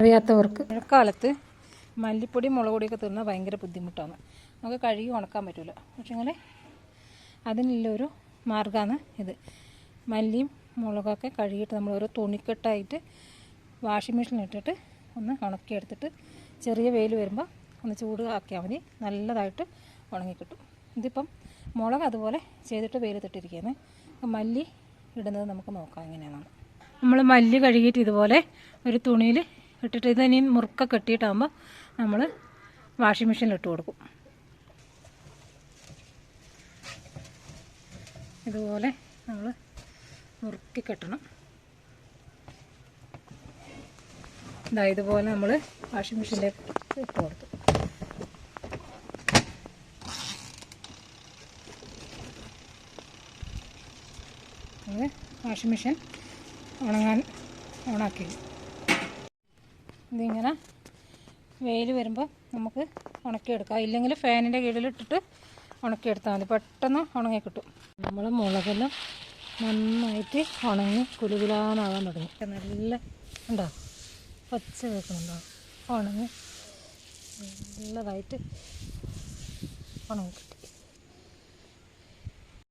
അറിയാത്തവർക്ക്. മഴക്കാലത്ത് മല്ലിപ്പൊടി മുളക് പൊടിയൊക്കെ തിന്നാൽ ഭയങ്കര ബുദ്ധിമുട്ടാണ്. നമുക്ക് കഴുകി ഉണക്കാൻ പറ്റില്ല പക്ഷേ ഇങ്ങനെ അതിനുള്ളൊരു മാർഗമാണ് ഇത്. മല്ലിയും മുളകൊക്കെ കഴുകിയിട്ട് നമ്മൾ ഓരോ തുണിക്കെട്ടായിട്ട് വാഷിംഗ് മെഷീനിൽ ഇട്ടിട്ട് ഒന്ന് ഉണക്കിയെടുത്തിട്ട് ചെറിയ വെയിൽ വരുമ്പോൾ ഒന്ന് ചൂട് ആക്കിയാൽ മതി. നല്ലതായിട്ട് ഉണങ്ങിക്കിട്ടും. ഇതിപ്പം മുളക് അതുപോലെ ചെയ്തിട്ട് വെയിലത്തിട്ടിരിക്കുകയാണ്. മല്ലി ഇടുന്നത് നമുക്ക് നോക്കാം എങ്ങനെയാണെന്ന്. നമ്മൾ മല്ലി കഴുകിയിട്ട് ഇതുപോലെ ഒരു തുണിയിൽ ഇട്ടിട്ട് ഇത് ഇനി മുറുക്ക കെട്ടിയിട്ടാകുമ്പോൾ നമ്മൾ വാഷിംഗ് മെഷീനിൽ ഇട്ട് കൊടുക്കും. ഇതുപോലെ നമ്മൾ മുറുക്കി കെട്ടണം. ഇതാ ഇതുപോലെ നമ്മൾ വാഷിംഗ് മെഷീനിലേക്ക് ഇട്ട് കൊടുത്തു. വാഷിംഗ് മെഷീൻ ഉണങ്ങാൻ ഓണാക്കി. ഇതിങ്ങനെ വെയിൽ വരുമ്പോൾ നമുക്ക് ഉണക്കിയെടുക്കാം. ഇല്ലെങ്കിൽ ഫാനിന്റെ കീഴിലിട്ടിട്ട് ഉണക്കിയെടുത്താൽ മതി. പെട്ടെന്ന് ഉണങ്ങി കിട്ടും. നമ്മൾ മുളകെല്ലാം നന്നായിട്ട് ഉണങ്ങി കുലുകുലാന്നാകാൻ തുടങ്ങി. നല്ല ഉണ്ടോ? പച്ച വെക്കുന്നുണ്ടോ ഉണങ്ങി നല്ലതായിട്ട് ഉണങ്ങി കിട്ടും.